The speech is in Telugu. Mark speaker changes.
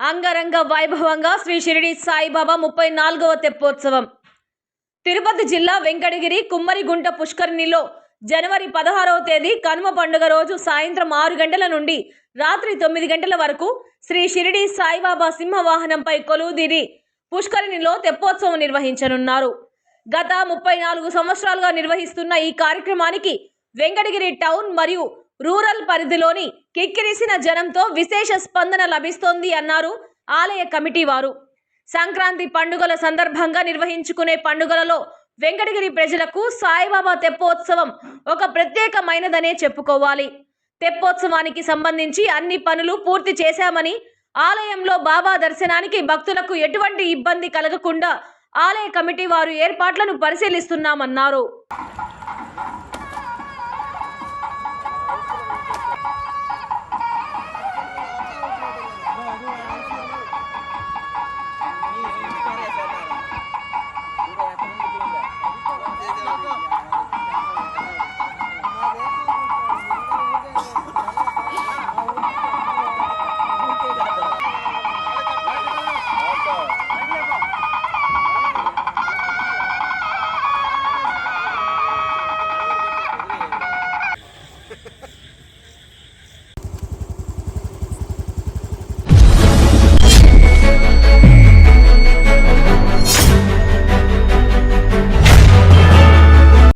Speaker 1: అంగరంగ వైభవంగా శ్రీ షిరిడి సాయిబాబా ముప్పై నాలుగవ తెప్పోత్సవం. తిరుపతి జిల్లా వెంకటగిరి కుమ్మరిగుంట పుష్కరిణిలో జనవరి పదహారవ తేదీ కనుమ పండుగ రోజు సాయంత్రం ఆరు గంటల నుండి రాత్రి తొమ్మిది గంటల వరకు శ్రీ షిరిడి సాయిబాబా సింహవాహనంపై కొలువుదీరి పుష్కరిణిలో తెప్పోత్సవం నిర్వహించనున్నారు. గత ముప్పై నాలుగు సంవత్సరాలుగా నిర్వహిస్తున్న ఈ కార్యక్రమానికి వెంకటగిరి టౌన్ మరియు రూరల్ పరిధిలోని కిక్కిరిసిన జనంతో విశేష స్పందన లభిస్తోంది అన్నారు ఆలయ కమిటీ వారు. సంక్రాంతి పండుగల సందర్భంగా నిర్వహించుకునే పండుగలలో వెంకటగిరి ప్రజలకు సాయిబాబా తెప్పోత్సవం ఒక ప్రత్యేకమైనదనే చెప్పుకోవాలి. తెప్పోత్సవానికి సంబంధించి అన్ని పనులు పూర్తి చేశామని ఆలయంలో బాబా దర్శనానికి భక్తులకు ఎటువంటి ఇబ్బంది కలగకుండా ఆలయ కమిటీ వారు ఏర్పాట్లను పరిశీలిస్తున్నామన్నారు.